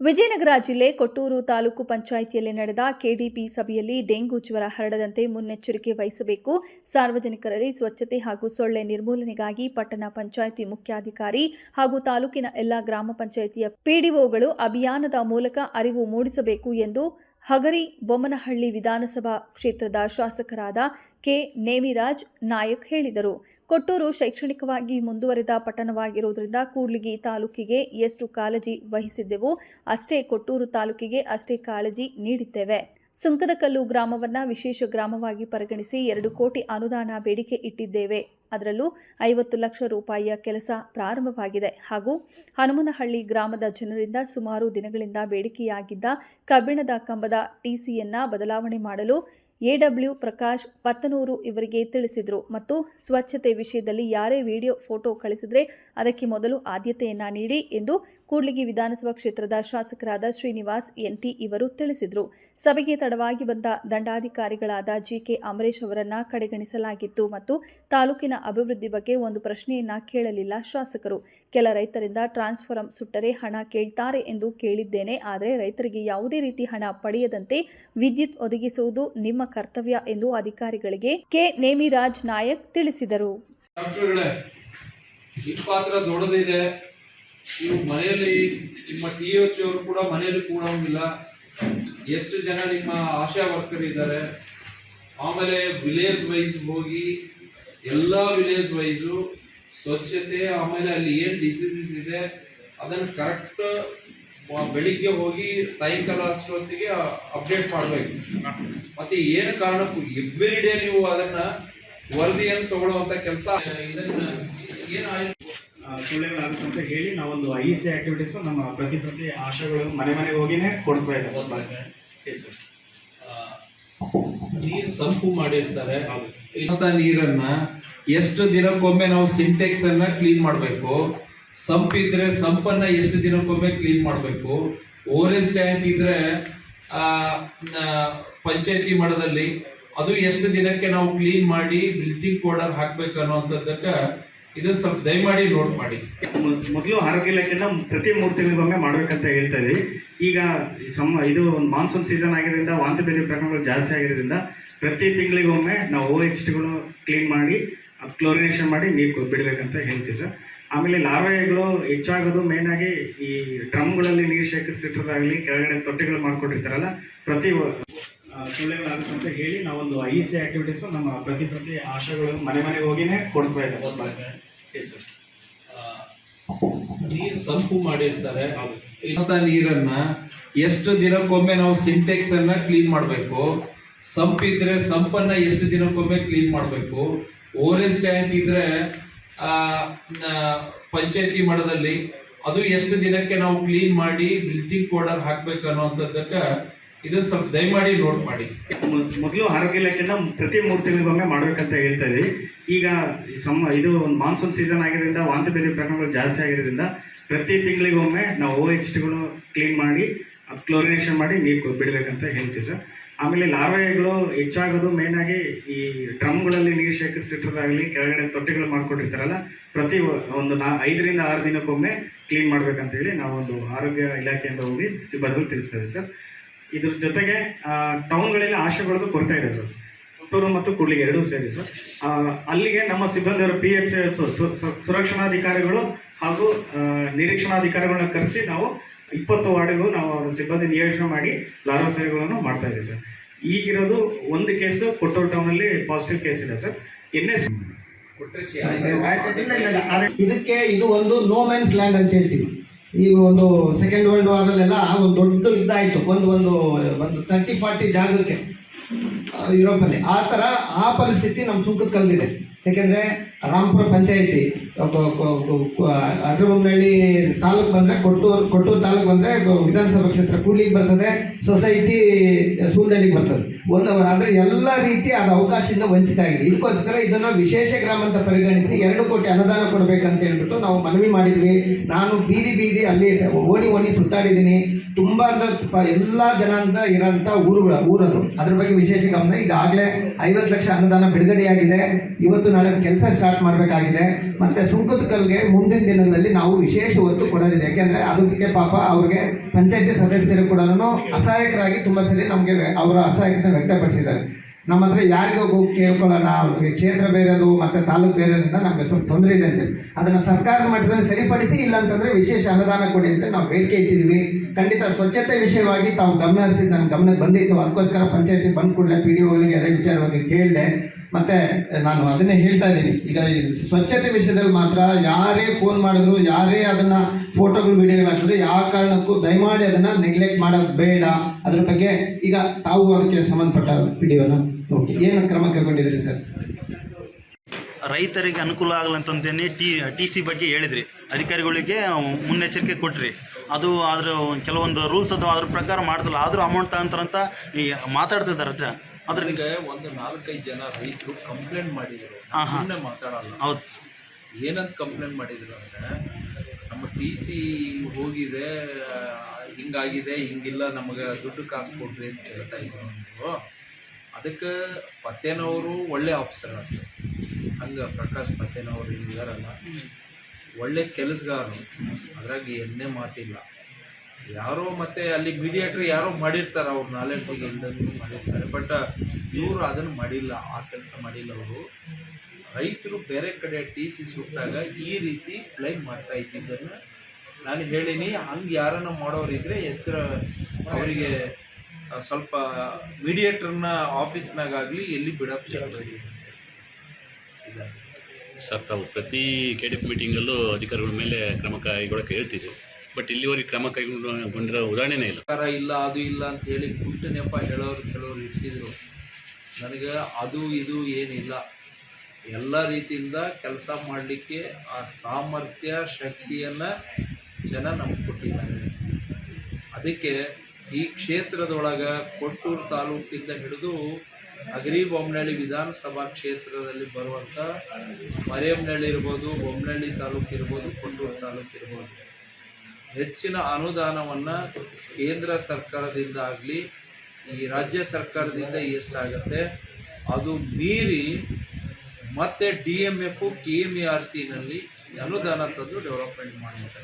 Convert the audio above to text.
ವಿಜಯನಗರ ಜಿಲ್ಲೆ ಕೊಟ್ಟೂರು ತಾಲೂಕು ಪಂಚಾಯಿತಿಯಲ್ಲಿ ನಡೆದ ಕೆಡಿಪಿ ಸಭೆಯಲ್ಲಿ ಡೆಂಗು ಜ್ವರ ಹರಡದಂತೆ ಮುನ್ನೆಚ್ಚರಿಕೆ ವಹಿಸಬೇಕು. ಸಾರ್ವಜನಿಕರಲ್ಲಿ ಸ್ವಚ್ಛತೆ ಹಾಗೂ ಸೊಳ್ಳೆ ನಿರ್ಮೂಲನೆಗಾಗಿ ಪಟ್ಟಣ ಪಂಚಾಯಿತಿ ಮುಖ್ಯಾಧಿಕಾರಿ ಹಾಗೂ ತಾಲೂಕಿನ ಎಲ್ಲ ಗ್ರಾಮ ಪಂಚಾಯಿತಿಯ ಪಿಡಿಒಗಳು ಅಭಿಯಾನದ ಮೂಲಕ ಅರಿವು ಮೂಡಿಸಬೇಕು ಎಂದು ಹಗರಿ ಬೊಮ್ಮನಹಳ್ಳಿ ವಿಧಾನಸಭಾ ಕ್ಷೇತ್ರದ ಶಾಸಕರಾದ ಕೆ. ನೇಮಿರಾಜ್ ನಾಯಕ್ ಹೇಳಿದರು. ಕೊಟ್ಟೂರು ಶೈಕ್ಷಣಿಕವಾಗಿ ಮುಂದುವರೆದ ಪಟ್ಟಣವಾಗಿರುವುದರಿಂದ ಕೂಡ್ಲಿಗಿ ತಾಲೂಕಿಗೆ ಎಷ್ಟು ಕಾಳಜಿ ವಹಿಸಿದ್ದೆವು, ಅಷ್ಟೇ ಕೊಟ್ಟೂರು ತಾಲೂಕಿಗೆ ಅಷ್ಟೇ ಕಾಳಜಿ ನೀಡಿದ್ದೇವೆ. ಸುಂಕದಕಲ್ಲು ಗ್ರಾಮವನ್ನ ವಿಶೇಷ ಗ್ರಾಮವಾಗಿ ಪರಿಗಣಿಸಿ ಎರಡು ಕೋಟಿ ಅನುದಾನ ಬೇಡಿಕೆ ಇಟ್ಟಿದ್ದೇವೆ. ಅದರಲ್ಲೂ ಐವತ್ತು ಲಕ್ಷ ರೂಪಾಯಿಯ ಕೆಲಸ ಪ್ರಾರಂಭವಾಗಿದೆ. ಹಾಗೂ ಹನುಮನಹಳ್ಳಿ ಗ್ರಾಮದ ಜನರಿಂದ ಸುಮಾರು ದಿನಗಳಿಂದ ಬೇಡಿಕೆಯಾಗಿದ್ದ ಕಬ್ಬಿಣದ ಕಂಬದ ಟಿಸಿಯನ್ನ ಬದಲಾವಣೆ ಮಾಡಲು ಎಡಬ್ಲ್ಯೂ ಪ್ರಕಾಶ್ ಪತ್ತನೂರು ಇವರಿಗೆ ತಿಳಿಸಿದರು ಮತ್ತು ಸ್ವಚ್ಛತೆ ವಿಷಯದಲ್ಲಿ ಯಾರೇ ವಿಡಿಯೋ, ಫೋಟೋ ಕಳಿಸಿದರೆ ಅದಕ್ಕೆ ಮೊದಲು ಆದ್ಯತೆಯನ್ನ ನೀಡಿ ಎಂದು ಕೂಡ್ಲಿಗಿ ವಿಧಾನಸಭಾ ಕ್ಷೇತ್ರದ ಶಾಸಕರಾದ ಶ್ರೀನಿವಾಸ್ ಎನ್ಟಿ ಇವರು ತಿಳಿಸಿದರು. ಸಭೆಗೆ ತಡವಾಗಿ ಬಂದ ದಂಡಾಧಿಕಾರಿಗಳಾದ ಜಿಕೆ ಅಮರೇಶ್ ಅವರನ್ನು ಕಡೆಗಣಿಸಲಾಗಿತ್ತು ಮತ್ತು ತಾಲೂಕಿನ ಅಭಿವೃದ್ಧಿ ಬಗ್ಗೆ ಒಂದು ಪ್ರಶ್ನೆಯನ್ನ ಕೇಳಲಿಲ್ಲ ಶಾಸಕರು. ಕೆಲ ರೈತರಿಂದ ಟ್ರಾನ್ಸ್ಫಾರಂ ಸುಟ್ಟರೆ ಹಣ ಕೇಳ್ತಾರೆ ಎಂದು ಕೇಳಿದ್ದೇನೆ, ಆದರೆ ರೈತರಿಗೆ ಯಾವುದೇ ರೀತಿ ಹಣ ಪಡೆಯದಂತೆ ವಿದ್ಯುತ್ ಒದಗಿಸುವುದು ನಿಮ್ಮ ಕರ್ತವ್ಯ ಎಂದು ಅಧಿಕಾರಿಗಳಿಗೆ ಕೆ. ನೇಮಿರಾಜ್ ನಾಯಕ್ ತಿಳಿಸಿದರು. ಪಾತ್ರ ದೊಡ್ಡದಿದೆ. ನೀವು ಮನೆಯಲ್ಲಿ ನಿಮ್ಮ ಟಿ ಎಚ್ ಅವರು ಕೂಡ ಮನೆಯಲ್ಲಿ ಕೂಡೋಂಗಿಲ್ಲ. ಎಷ್ಟು ಜನ ನಿಮ್ಮ ಆಶಾ ವರ್ಕರ್ ಇದ್ದಾರೆ. ಆಮೇಲೆ ವಿಲೇಜ್ ವೈಸ್ ಹೋಗಿ ಎಲ್ಲ ವಿಲೇಜ್ ವೈಸು ಸ್ವಚ್ಛತೆ, ಆಮೇಲೆ ಅಲ್ಲಿ ಏನು ಡಿಸೀಸಸ್ ಇದೆ, ಅದನ್ನು ಕರೆಕ್ಟ್ ಬೆಳಿಗ್ಗೆ ಹೋಗಿ ಸಾಯಂಕಾಲ ಅಷ್ಟೊತ್ತಿಗೆ ಅಪ್ಡೇಟ್ ಮಾಡಬೇಕು. ಮತ್ತೆ ಏನು ಕಾರಣಕ್ಕೂ ಎವ್ರಿ ಡೇ ನೀವು ಅದನ್ನ ವರದಿಯನ್ನು ತಗೊಳ್ಳುವಂತ ಕೆಲಸ ಇದನ್ನ ಏನು ಅಂತ ಹೇಳಿ ನಾವೊಂದು ಐ ಸಿ ಆಕ್ಟಿವಿಟೀಸ್ ನಮ್ಮ ಪ್ರತಿ ಪ್ರತಿ ಆಶೆಗಳನ್ನು ಮನೆ ಮನೆಗೆ ಹೋಗಿನೇ ಕೊಡ್ತಾ ಇದ್ದಾರೆ. ಎಸ್ ಸರ್ ನೀರು ಸಂಪು ಮಾಡಿರ್ತಾರೆ. ಇಂಥ ನೀರನ್ನ ಎಷ್ಟು ದಿನಕ್ಕೊಮ್ಮೆ ನಾವು ಸಿಂಟೆಕ್ಸ್ ಅನ್ನ ಕ್ಲೀನ್ ಮಾಡಬೇಕು? ಸಂಪ್ ಇದ್ರೆ ಸಂಪನ್ನ ಎಷ್ಟು ದಿನಕ್ಕೊಮ್ಮೆ ಕ್ಲೀನ್ ಮಾಡಬೇಕು? ಓರೇಜ್ ಟ್ಯಾಂಕ್ ಇದ್ರೆ ಪಂಚಾಯತಿ ಮಟ್ಟದಲ್ಲಿ ಅದು ಎಷ್ಟು ದಿನಕ್ಕೆ ನಾವು ಕ್ಲೀನ್ ಮಾಡಿ ಬ್ಲೀಚಿಂಗ್ ಪೌಡರ್ ಹಾಕ್ಬೇಕು ಅನ್ನೋಂಥದ್ದಕ್ಕ ಇದನ್ನ ಸ್ವಲ್ಪ ದಯಮಾಡಿ ನೋಟ್ ಮಾಡಿ. ಮೊದಲು ಆರೋಗ್ಯ ಇಲಾಖೆಯಿಂದ ಪ್ರತಿ ಮೂರು ತಿಂಗಳಿಗೊಮ್ಮೆ ಮಾಡ್ಬೇಕಂತ ಹೇಳ್ತಾ ಇದ್ವಿ. ಈಗ ಸಮ, ಇದು ಮಾನ್ಸೂನ್ ಸೀಸನ್ ಆಗಿರೋದ್ರಿಂದ ವಾಂತಿ ಬೇರೆ ಪ್ರಕರಣಗಳು ಜಾಸ್ತಿ ಆಗಿರೋದ್ರಿಂದ ಪ್ರತಿ ತಿಂಗಳಿಗೊಮ್ಮೆ ನಾವು ಓ ಎಚ್ ಟಿಗಳು ಕ್ಲೀನ್ ಮಾಡಿ ಕ್ಲೋರಿನೇಷನ್ ಮಾಡಿ ನೀರು ಬಿಡಬೇಕಂತ ಹೇಳ್ತೀವಿ ಸರ್. ಆಮೇಲೆ ಲಾರ್ವೆಗಳು ಹೆಚ್ಚಾಗೋದು ಮೇನ್ ಆಗಿ ಈ ಡ್ರಮ್ಗಳಲ್ಲಿ ನೀರು ಶೇಖರಿಸಿಟ್ಟಿರೋದಾಗಲಿ ಕೆಳಗಡೆ ತೊಟ್ಟಿಗಳು ಮಾಡ್ಕೊಂಡಿರ್ತಾರಲ್ಲ ಪ್ರತಿ ವ- ಆ, ಸೊಳ್ಳೆಗಳಾಗುತ್ತೆ ಅಂತ ಹೇಳಿ ನಾವೊಂದು ಐ ಸಿ ಆಕ್ಟಿವಿಟೀಸ್ ನಮ್ಮ ಪ್ರತಿ ಪ್ರತಿ ಆಶಯಗಳು ಮನೆ ಮನೆಗೆ ಹೋಗಿನೇ ಕೊಡ್ತಾ ಇದ್ದಾರೆ ಸರ್. ನೀರು ಸಂಪು ಮಾಡಿರ್ತಾರೆ. ಇಂಥ ನೀರನ್ನ ಎಷ್ಟು ದಿನಕ್ಕೊಮ್ಮೆ ನಾವು ಸಿಂಟೆಕ್ಸ್ ಅನ್ನ ಕ್ಲೀನ್ ಮಾಡಬೇಕು? ಸಂಪ್ ಇದ್ರೆ ಸಂಪನ್ನ ಎಷ್ಟು ದಿನಕ್ಕೊಮ್ಮೆ ಕ್ಲೀನ್ ಮಾಡಬೇಕು? ಓರೇಜ್ ಟ್ಯಾಂಕ್ ಇದ್ರೆ ಪಂಚಾಯತಿ ಮಟ್ಟದಲ್ಲಿ ಅದು ಎಷ್ಟು ದಿನಕ್ಕೆ ನಾವು ಕ್ಲೀನ್ ಮಾಡಿ ಬ್ಲೀಚಿಂಗ್ ಪೌಡರ್ ಹಾಕ್ಬೇಕು ಅನ್ನೋಂಥದ್ದಕ್ಕ ಇದನ್ನ ಸ್ವಲ್ಪ ದಯಮಾಡಿ ನೋಟ್ ಮಾಡಿ. ಮೊದಲು ಆರೋಗ್ಯ ಇಲಾಖೆಯಿಂದ ಪ್ರತಿ ಮೂರು ತಿಂಗಳಿಗೊಮ್ಮೆ ಮಾಡಬೇಕಂತ ಹೇಳ್ತಾ ಇದ್ವಿ ಈಗ ಸಮ ಇದು ಒಂದು ಮಾನ್ಸೂನ್ ಸೀಸನ್ ಆಗಿರೋದ್ರಿಂದ ವಾಂತಿ ಬೇರೆ ಪ್ರಕರಣಗಳು ಜಾಸ್ತಿ ಆಗಿರೋದ್ರಿಂದ ಪ್ರತಿ ತಿಂಗಳಿಗೊಮ್ಮೆ ನಾವು ಓ ಎಚ್ ಟಿಗಳು ಕ್ಲೀನ್ ಮಾಡಿ ಕ್ಲೋರಿನೇಷನ್ ಮಾಡಿ ನೀರು ಬಿಡಬೇಕಂತ ಹೇಳ್ತೀವಿ ಸರ್ ಆಮೇಲೆ ಲಾರ್ವೆಗಳು ಹೆಚ್ಚಾಗೋದು ಮೇನ್ ಆಗಿ ಈ ಡ್ರಮ್ಗಳಲ್ಲಿ ನೀರು ಶೇಖರಿಸಿಟ್ಟಿರೋದಾಗಲಿ ಕೆಳಗಡೆ ತೊಟ್ಟಿಗಳು ಮಾಡ್ಕೊಂಡಿರ್ತಾರಲ್ಲ ಪ್ರತಿ ಒಂದು ನಾ ಐದರಿಂದ ಆರು ದಿನಕ್ಕೊಮ್ಮೆ ಕ್ಲೀನ್ ಮಾಡ್ಬೇಕಂತ ಹೇಳಿ ನಾವೊಂದು ಆರೋಗ್ಯ ಇಲಾಖೆಯಿಂದ ಹೋಗಿ ಸಿಬ್ಬಂದಿ ತಿಳಿಸ್ತೇವೆ ಸರ್. ಇದ್ರ ಜೊತೆಗೆ ಟೌನ್ಗಳಲ್ಲಿ ಆಶೆಗಳದ್ದು ಕೊರತೆ ಇದೆ ಸರ್. ಕೊಟ್ಟೂರು ಮತ್ತು ಕೂಡ್ಲಿಗೆ ಎರಡೂ ಸೇರಿ ಸರ್. ಅಲ್ಲಿಗೆ ನಮ್ಮ ಸಿಬ್ಬಂದಿಯವರು ಪಿ ಎಚ್ ಸುರಕ್ಷಣಾಧಿಕಾರಿಗಳು ಹಾಗೂ ನಿರೀಕ್ಷಣಾಧಿಕಾರಿಗಳನ್ನ ಕರೆಸಿ ನಾವು ಇಪ್ಪತ್ತು ವಾರ್ಡ್ಗೂ ನಾವು ಅವ್ರ ಸಿಬ್ಬಂದಿ ನಿಯೋಜನೆ ಮಾಡಿ ಲಾರ್ವಾ ಸೇವೆಗಳನ್ನು ಮಾಡ್ತಾ ಇದ್ದೀವಿ ಸರ್. ಈಗಿರೋದು ಒಂದು ಕೇಸು ಕೊಟ್ಟೂರು ಟೌನಲ್ಲಿ ಪಾಸಿಟಿವ್ ಕೇಸ್ ಇದೆ ಸರ್. ಎನ್ ಎಸ್ ಇಲ್ಲ, ಇಲ್ಲ, ಇಲ್ಲ. ಇದಕ್ಕೆ ಇದು ಒಂದು ನೋ ಮ್ಯಾನ್ಸ್ ಲ್ಯಾಂಡ್ ಅಂತ ಹೇಳ್ತೀವಿ. ಈ ಒಂದು ಸೆಕೆಂಡ್ ವರ್ಲ್ಡ್ ವಾರ್ ಅಲ್ಲೆಲ್ಲ ಒಂದು ದೊಡ್ಡ ಯುದ್ಧ ಆಯ್ತು ಒಂದು ಒಂದು ಒಂದು ತರ್ಟಿ ಫಾರ್ಟಿ ಜಾಗಕ್ಕೆ ಯುರೋಪಲ್ಲಿ ಆ ಥರ ಆ ಪರಿಸ್ಥಿತಿ ನಮ್ಮ ಸುಂಕದ ಕಲ್ಲಿದೆ ಯಾಕೆಂದ್ರೆ ರಾಮಪುರ ಪಂಚಾಯಿತಿ ಅಗ್ರಬೊಮ್ಮನಹಳ್ಳಿ ತಾಲೂಕು ಬಂದ್ರೆ ಕೊಟ್ಟೂರು ಕೊಟ್ಟೂರು ತಾಲೂಕು ಬಂದ್ರೆ ವಿಧಾನಸಭಾ ಕ್ಷೇತ್ರ ಕೂಡ್ಲಿಗೆ ಬರ್ತದೆ, ಸೊಸೈಟಿ ಸೂಲ್ನಳ್ಳಿಗೆ ಬರ್ತದೆ. ಒಂದು ಆದರೆ ಎಲ್ಲ ರೀತಿ ಅದು ಅವಕಾಶದಿಂದ ವಂಚಿತ ಆಗಿದೆ. ಇದಕ್ಕೋಸ್ಕರ ಇದನ್ನ ವಿಶೇಷ ಗ್ರಾಮ ಅಂತ ಪರಿಗಣಿಸಿ ಎರಡು ಕೋಟಿ ಅನುದಾನ ಕೊಡಬೇಕಂತ ಹೇಳ್ಬಿಟ್ಟು ನಾವು ಮನವಿ ಮಾಡಿದ್ವಿ. ನಾನು ಬೀದಿ ಬೀದಿ ಅಲ್ಲಿ ಓಡಿ ಓಡಿ ಸುತ್ತಾಡಿದ್ದೀನಿ. ತುಂಬಾ ಅಂದ್ರೆ ಎಲ್ಲ ಜನ ಅಂತ ಇರೋಂಥ ಊರುಗಳ, ಊರದು. ಅದ್ರ ಬಗ್ಗೆ ವಿಶೇಷ ಗಮನ ಈಗಾಗಲೇ ಐವತ್ತು ಲಕ್ಷ ಅನುದಾನ ಬಿಡುಗಡೆಯಾಗಿದೆ. ಇವತ್ತು ನಾಳೆ ಕೆಲಸ ಸ್ಟಾರ್ಟ್ ಮಾಡಬೇಕಾಗಿದೆ. ಮತ್ತೆ ಸುಂಕದ ಕಲ್ಗೆ ಮುಂದಿನ ದಿನಗಳಲ್ಲಿ ನಾವು ವಿಶೇಷ ಒತ್ತು ಕೊಡೋದಿದೆ. ಯಾಕೆಂದ್ರೆ ಅದಕ್ಕೆ ಪಾಪ ಅವ್ರಿಗೆ ಪಂಚಾಯತಿ ಸದಸ್ಯರು ಕೂಡ ಅಸಹಾಯಕರಾಗಿ ತುಂಬಾ ಸರಿ ನಮಗೆ ಅವರ ಅಸಹಾಯಕತೆ ವ್ಯಕ್ತಪಡಿಸಿದ್ದಾರೆ. ನಮ್ಮ ಹತ್ರ ಯಾರಿಗೂ ಹೋಗಿ ಕೇಳ್ಕೊಳ್ಳೋಣ ಅವ್ರಿಗೆ ಕ್ಷೇತ್ರ ಬೇರೆದು, ಮತ್ತೆ ತಾಲೂಕು ಬೇರೆದ್ರಿಂದ ನಮಗೆ ಸ್ವಲ್ಪ ತೊಂದರೆ ಇದೆ ಅಂತ ಅದನ್ನ ಸರ್ಕಾರದ ಮಟ್ಟದಲ್ಲಿ ಸರಿಪಡಿಸಿ ಇಲ್ಲ ಅಂತಂದ್ರೆ ವಿಶೇಷ ಅನುದಾನ ಕೊಡಿ ಅಂತ ನಾವು ಬೇಡಿಕೆ ಇಟ್ಟಿದ್ದೀವಿ. ಖಂಡಿತ ಸ್ವಚ್ಛತೆ ವಿಷಯವಾಗಿ ತಾವು ಗಮನ ಹರಿಸಿದ್ದು ನನ್ನ ಗಮನಕ್ಕೆ ಬಂದಿತ್ತು. ಅದಕ್ಕೋಸ್ಕರ ಪಂಚಾಯತಿ ಬಂದ ಕೂಡಲೇ ಪಿ ಡಿ ಒಗಳಿಗೆ ಅದೇ ವಿಚಾರವಾಗಿ ಕೇಳಿದೆ. ಮತ್ತೆ ನಾನು ಅದನ್ನೇ ಹೇಳ್ತಾ ಇದ್ದೀನಿ. ಈಗ ಸ್ವಚ್ಛತೆ ವಿಷಯದಲ್ಲಿ ಮಾತ್ರ ಯಾರೇ ಫೋನ್ ಮಾಡಿದ್ರು, ಯಾರೇ ಅದನ್ನ ಫೋಟೋಗಳು ವಿಡಿಯೋಗಳು ಹಾಕಿದ್ರು, ಯಾವ ಕಾರಣಕ್ಕೂ ದಯಮಾಡಿ ಅದನ್ನ ನೆಗ್ಲೆಕ್ಟ್ ಮಾಡೋದು ಬೇಡ. ಅದ್ರ ಬಗ್ಗೆ ಈಗ ತಾವು ಅದಕ್ಕೆ ಸಂಬಂಧಪಟ್ಟ ವಿಡಿಯೋನ ಏನು ಕ್ರಮ ಕೈಗೊಂಡಿದ್ರಿ ಸರ್? ರೈತರಿಗೆ ಅನುಕೂಲ ಆಗಲಂತಂದೇನೆ ಟಿ ಟಿ ಸಿ ಬಗ್ಗೆ ಹೇಳಿದ್ರಿ. ಅಧಿಕಾರಿಗಳಿಗೆ ಮುನ್ನೆಚ್ಚರಿಕೆ ಕೊಟ್ರಿ. ಅದು ಅದ್ರ ಕೆಲವೊಂದು ರೂಲ್ಸ್ ಅದು ಅದ್ರ ಪ್ರಕಾರ ಮಾಡ್ತಲ್ಲ. ಆದರೂ ಅಮೌಂಟ್ ತಗೊಂತಾರಂತ ಈ ಮಾತಾಡ್ತಿದ್ದಾರೆ ಹತ್ರ. ಅದ್ರ ಅದ್ರಿಗೆ ಒಂದು ನಾಲ್ಕೈದು ಜನ ರೈತರು ಕಂಪ್ಲೇಂಟ್ ಮಾಡಿದ್ರು. ಸುಮ್ಮನೆ ಮಾತಾಡಲ್ಲ. ಹೌದು. ಏನಂತ ಕಂಪ್ಲೇಂಟ್ ಮಾಡಿದ್ರು ಅಂದರೆ ನಮ್ಮ ಟಿ ಸಿ ಹೋಗಿದೆ ಹಿಂಗಾಗಿದೆ ಹಿಂಗಿಲ್ಲ ನಮಗೆ ದುಡ್ಡು ಕಾಸು ಕೊಡ್ರಿ ಅಂತ ಹೇಳ್ತಾ ಇದ್ರು ಅದಕ್ಕೆ ಪತ್ತೇನವರು ಒಳ್ಳೆ ಆಫೀಸರ್ ಅಂತ ಹಂಗೆ ಪ್ರಕಾಶ್ ಪತ್ತೇನವರು ಇದಾರಲ್ಲ, ಒಳ್ಳೆ ಕೆಲಸಗಾರರು. ಅದ್ರಾಗ ಎಣ್ಣೆ ಮಾತಿಲ್ಲ. ಯಾರೋ ಮತ್ತೆ ಅಲ್ಲಿ ಮೀಡಿಯೇಟ್ರ್ ಯಾರೋ ಮಾಡಿರ್ತಾರೆ, ಅವ್ರ ನಾಲೆಡ್ಜಿಗೆ ಎಲ್ಲದನ್ನು ಮಾಡಿರ್ತಾರೆ. ಬಟ್ ಇವರು ಅದನ್ನು ಮಾಡಿಲ್ಲ, ಆ ಕೆಲಸ ಮಾಡಿಲ್ಲ ಅವರು. ರೈತರು ಬೇರೆ ಕಡೆ ಟಿ ಸಿ ಸುಟ್ಟಾಗ ಈ ರೀತಿ ಕ್ಲೈಮ್ ಮಾಡ್ತಾ ಇದ್ದಿದ್ದನ್ನು ನಾನು ಹೇಳಿನಿ. ಹಂಗೆ ಯಾರನ್ನ ಮಾಡೋರಿದ್ರೆ ಎಚ್ಚರ ಅವರಿಗೆ ಸ್ವಲ್ಪ ಮೀಡಿಯೇಟರ್ನ ಆಫೀಸ್ನಾಗಾಗಲಿ ಎಲ್ಲಿ ಬಿಡಕ್ಕೆ ಹೇಳಬೇಡಿ ಸರ್ ತಾವು ಪ್ರತಿ ಕೆ ಡಿ ಎಫ್ ಮೀಟಿಂಗಲ್ಲೂ ಅಧಿಕಾರಿಗಳ ಮೇಲೆ ಕ್ರಮ ಕೈಗೊಳ್ಳಕ್ಕೆ ಹೇಳ್ತಿದ್ರು ಬಟ್ ಇಲ್ಲಿವರೆಗೆ ಕ್ರಮ ಕೈಗೊಂಡಿರೋ ಉದಾಹರಣೆನೇ ಇಲ್ಲ. ಸರ್ಕಾರ ಇಲ್ಲ ಅದು ಇಲ್ಲ ಅಂತ ಹೇಳಿ ಗುಟ್ಟು ನೆಪ ಹೇಳೋರು ಕೆಲವರು ಇಟ್ಟಿದ್ರು ನನಗೆ ಅದು ಇದು ಏನಿಲ್ಲ. ಎಲ್ಲ ರೀತಿಯಿಂದ ಕೆಲಸ ಮಾಡಲಿಕ್ಕೆ ಆ ಸಾಮರ್ಥ್ಯ ಶಕ್ತಿಯನ್ನು ಜನ ನಮ್ಗೆ ಕೊಟ್ಟಿದ್ದಾರೆ. ಅದಕ್ಕೆ ಈ ಕ್ಷೇತ್ರದೊಳಗೆ ಕೊಟ್ಟೂರು ತಾಲೂಕಿಂದ ಹಿಡಿದು ಅಗರಿ ಬೊಮ್ಮನಹಳ್ಳಿ ವಿಧಾನಸಭಾ ಕ್ಷೇತ್ರದಲ್ಲಿ ಬರುವಂಥ ಮರೇಮನಹಳ್ಳಿ ಇರ್ಬೋದು ಬೊಮ್ಮನಹಳ್ಳಿ ತಾಲೂಕು ಇರ್ಬೋದು, ಕೊಟ್ಟೂರು ತಾಲೂಕು ಇರ್ಬೋದು. ಹೆಚ್ಚಿನ ಅನುದಾನವನ್ನು ಕೇಂದ್ರ ಸರ್ಕಾರದಿಂದ ಆಗಲಿ, ಈ ರಾಜ್ಯ ಸರ್ಕಾರದಿಂದ ಎಷ್ಟಾಗತ್ತೆ ಅದು ಮೀರಿ ಮತ್ತೆ D M F, K M E R ಸಿನಲ್ಲಿ ಅನುದಾನ ತಂದು ಡೆವಲಪ್ಮೆಂಟ್ ಮಾಡುವಂಥ